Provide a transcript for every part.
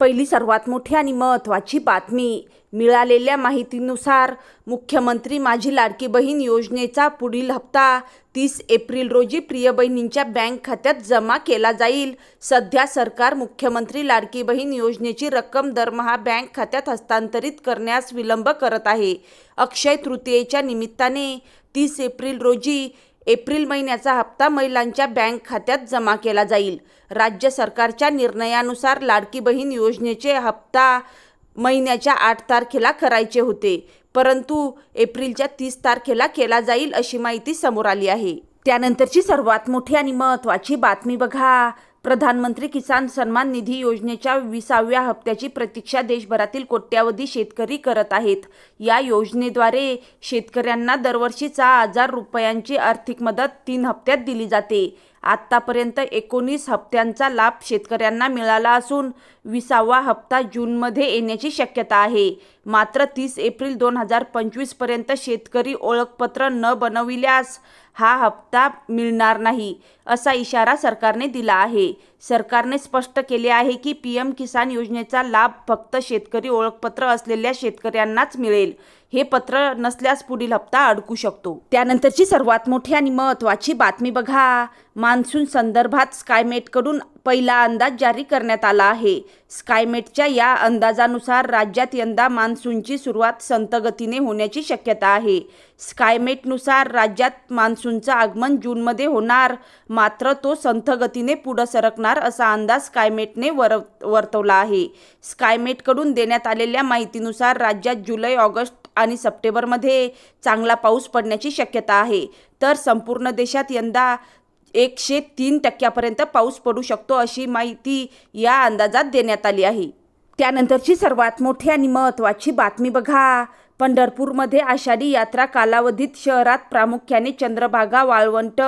पहिली सर्वात मोठी आणि महत्त्वाची बातमी. मिळालेल्या माहितीनुसार मुख्यमंत्री माझी लाडकी बहीण योजनेचा पुढील हप्ता तीस एप्रिल रोजी प्रिय बहिणींच्या बँक खात्यात जमा केला जाईल. सध्या सरकार मुख्यमंत्री लाडकी बहीण योजनेची रक्कम दरमहा बँक खात्यात हस्तांतरित करण्यास विलंब करत आहे. अक्षय तृतीयेच्या निमित्ताने तीस एप्रिल रोजी एप्रिल महिन्याचा हप्ता महिलांच्या बँक खात्यात जमा केला जाईल. राज्य सरकारच्या निर्णयानुसार लाडकी बहीण योजनेचे हप्ता महिन्याच्या आठ तारखेला करायचे होते परंतु एप्रिलच्या तीस तारखेला केला जाईल अशी माहिती समोर आली आहे. त्यानंतरची सर्वात मोठी आणि महत्त्वाची बातमी बघा. प्रधानमंत्री किसान सन्मान निधी योजनेच्या विसाव्या हप्त्याची प्रतीक्षा देशभरातील कोट्यावधी शेतकरी करत आहेत. या योजनेद्वारे शेतकऱ्यांना दरवर्षी सहा हजार रुपयांची आर्थिक मदत तीन हप्त्यात दिली जाते. आत्तापर्यंत एकोणीस हप्त्यांचा लाभ शेतकऱ्यांना मिळाला असून विसावा हप्ता जूनमध्ये येण्याची शक्यता आहे. मात्र तीस एप्रिल दोन हजार पंचवीसपर्यंत शेतकरी ओळखपत्र न बनविल्यास हा हप्ता मिळणार नाही असा इशारा सरकारने दिला आहे. सरकारने स्पष्ट केले आहे की पी एम किसान योजनेचा लाभ फक्त शेतकरी ओळखपत्र असलेल्या शेतकऱ्यांनाच मिळेल. हे पत्र नसल्यास पुढील हप्ता अडकू शकतो. त्यानंतरची सर्वात मोठी आणि महत्त्वाची बातमी बघा. मान्सून संदर्भात स्कायमेटकडून पहिला अंदाज जारी करण्यात आला आहे. स्कायमेटच्या या अंदाजानुसार राज्यात यंदा मान्सूनची सुरुवात संतगतीने होण्याची शक्यता आहे. स्कायमेटनुसार राज्यात मान्सूनचं आगमन जूनमध्ये होणार मात्र तो संथगतीने पुढं सरकणार असा अंदाज स्कायमेटने वर वर्तवला आहे. स्कायमेटकडून देण्यात आलेल्या माहितीनुसार राज्यात जुलै ऑगस्ट आणि सप्टेंबरमध्ये चांगला पाऊस पडण्याची शक्यता आहे. तर संपूर्ण देशात यंदा एकशे तीन टक्क्यापर्यंत पाऊस पडू शकतो अशी माहिती या अंदाजात देण्यात आली आहे. त्यानंतरची सर्वात मोठी आणि महत्त्वाची बातमी बघा. पंढरपूरमध्ये आषाढी यात्रा कालावधीत शहरात प्रामुख्याने चंद्रभागा वाळवंट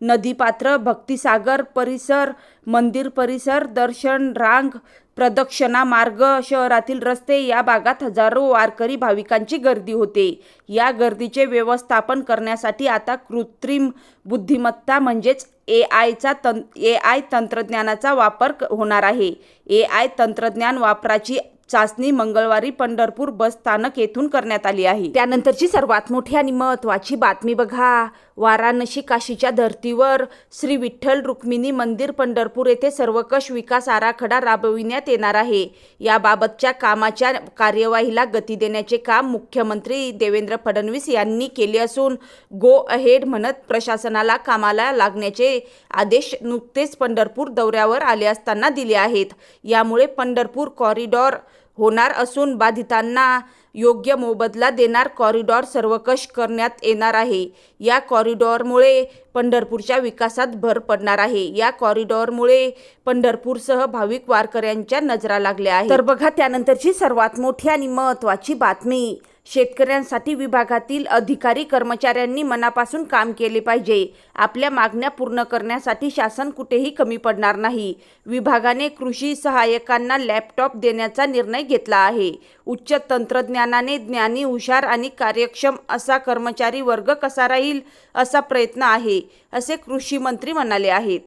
नदीपात्र भक्तिसागर परिसर मंदिर परिसर दर्शन रांग प्रदक्षिणा मार्ग शहरातील रस्ते या भागात हजारो वारकरी भाविकांची गर्दी होते. या गर्दीचे व्यवस्थापन करण्यासाठी आता कृत्रिम बुद्धिमत्ता म्हणजेच ए आयचा तं ए आय तंत्रज्ञानाचा वापर क- होणार आहे. ए आय तंत्रज्ञान वापराची चाचणी मंगळवारी पंढरपूर बस स्थानक येथून करण्यात आली आहे. त्यानंतरची सर्वात मोठी आणि महत्त्वाची बातमी बघा. वाराणसी काशीच्या धर्तीवर श्री विठ्ठल रुक्मिणी मंदिर पंढरपूर येथे सर्वकष विकास आराखडा राबविण्यात येणार आहे. याबाबतच्या कामाच्या कार्यवाहीला गती देण्याचे काम मुख्यमंत्री देवेंद्र फडणवीस यांनी केले असून गो अहेड म्हणत प्रशासनाला कामाला लागण्याचे आदेश नुकतेच पंढरपूर दौऱ्यावर आले असताना दिले आहेत. यामुळे पंढरपूर कॉरिडॉर होणार असून बाधितांना योग्य मोबदला देणार कॉरिडॉर सर्वकष करण्यात येणार आहे. या कॉरिडॉरमुळे पंढरपूरच्या विकासात भर पडणार आहे. या कॉरिडॉरमुळे पंढरपूरसह भाविक वारकऱ्यांच्या नजरा लागल्या आहेत. तर बघा त्यानंतरची सर्वात मोठी आणि महत्त्वाची बातमी. शेतकऱ्यांसाठी विभागातील अधिकारी कर्मचाऱ्यांनी मनापासून काम केले पाहिजे. आपल्या मागण्या पूर्ण करण्यासाठी शासन कुठेही कमी पडणार नाही. विभागाने कृषी सहाय्यकांना लॅपटॉप देण्याचा निर्णय घेतला आहे. उच्च तंत्रज्ञानाने ज्ञानी हुशार आणि कार्यक्षम असा कर्मचारी वर्ग कसा राहील असा प्रयत्न आहे असे कृषी मंत्री म्हणाले आहेत.